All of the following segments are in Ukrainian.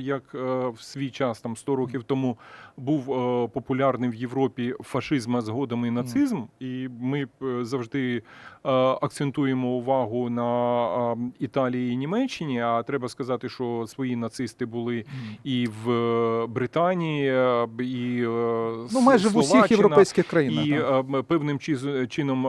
Як е, в свій час, там 100 років тому, був е, популярний в Європі фашизм, а згодом і нацизм, і ми е, завжди акцентуємо увагу на Італії і Німеччині. А треба сказати, що свої нацисти були і в Британії, і Ну, майже в усіх європейських країнах. І е, певним чином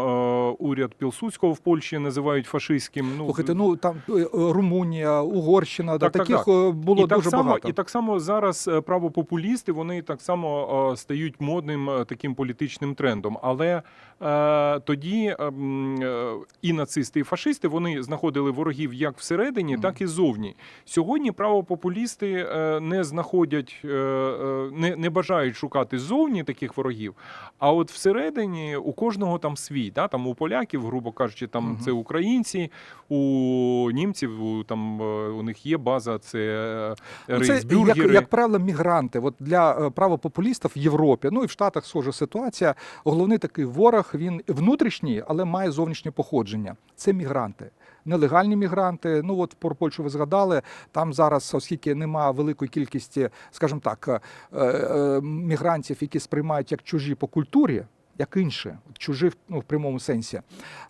уряд Пілсудського в Польщі називають фашистським. Ну, Слухайте, ну там Румунія, Угорщина, да, Так, так, таких так. е, було і так дуже само. І так само зараз е, правопопулісти вони так само е, стають модним е, таким політичним трендом. Але е, тоді е, е, і нацисти, і фашисти вони знаходили ворогів як всередині, Мгм. так і зовні. Сьогодні правопопулісти не знаходять, не, не бажають шукати ззовні таких ворогів. А от всередині у кожного там свій. Да? Там у поляків, грубо кажучи, там Мгм. це українці, у німців у, там у них є база, це Ну, Це, як, як правило, мігранти. От для е, правопопулістів в Європі, ну і в Штатах схожа ситуація. Головний такий ворог, він внутрішній, але має зовнішнє походження. Це мігранти. Нелегальні мігранти. Ну от про Польщу ви згадали. Там зараз, оскільки немає великої кількості, скажімо так, е, е, мігрантів, які сприймають як чужі по культурі. Як інші, чужі ну, в прямому сенсі,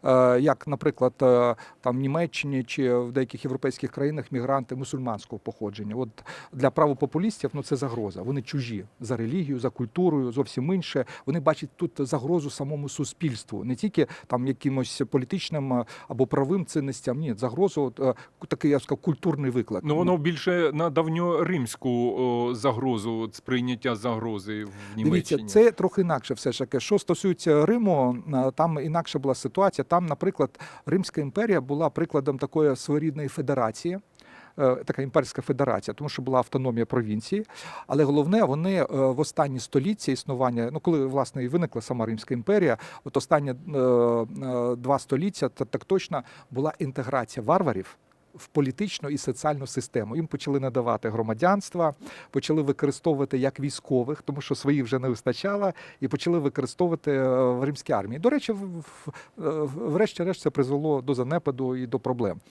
е, як, наприклад, е, там в Німеччині чи в деяких європейських країнах мігранти мусульманського походження. От для правопопулістів ну це загроза. Вони чужі за релігію, за культурою, зовсім інше. Вони бачать тут загрозу самому суспільству, не тільки там якимось політичним е, або правим цінностям. Ні, загрозу от, такий я б сказав, культурний виклик. Ну воно більше на давньоримську загрозу, сприйняття загрози в Дивіться, Німеччині. це трохи інакше все ж таки. Що стосується Риму, е, там інакша була ситуація. Там, наприклад, Римська імперія була прикладом такої своєрідної федерації. е, Така імперська федерація, тому що була автономія провінції. Але головне, вони е, в останні століття існування, ну коли власне і виникла сама Римська імперія, от останні два століття, та так точно була інтеграція варварів. В політичну і соціальну систему їм почали надавати громадянства, почали використовувати як військових, тому що своїх вже не вистачало, і почали використовувати е, в римській армії. До речі, врешті-решт це призвело до занепаду і до проблем.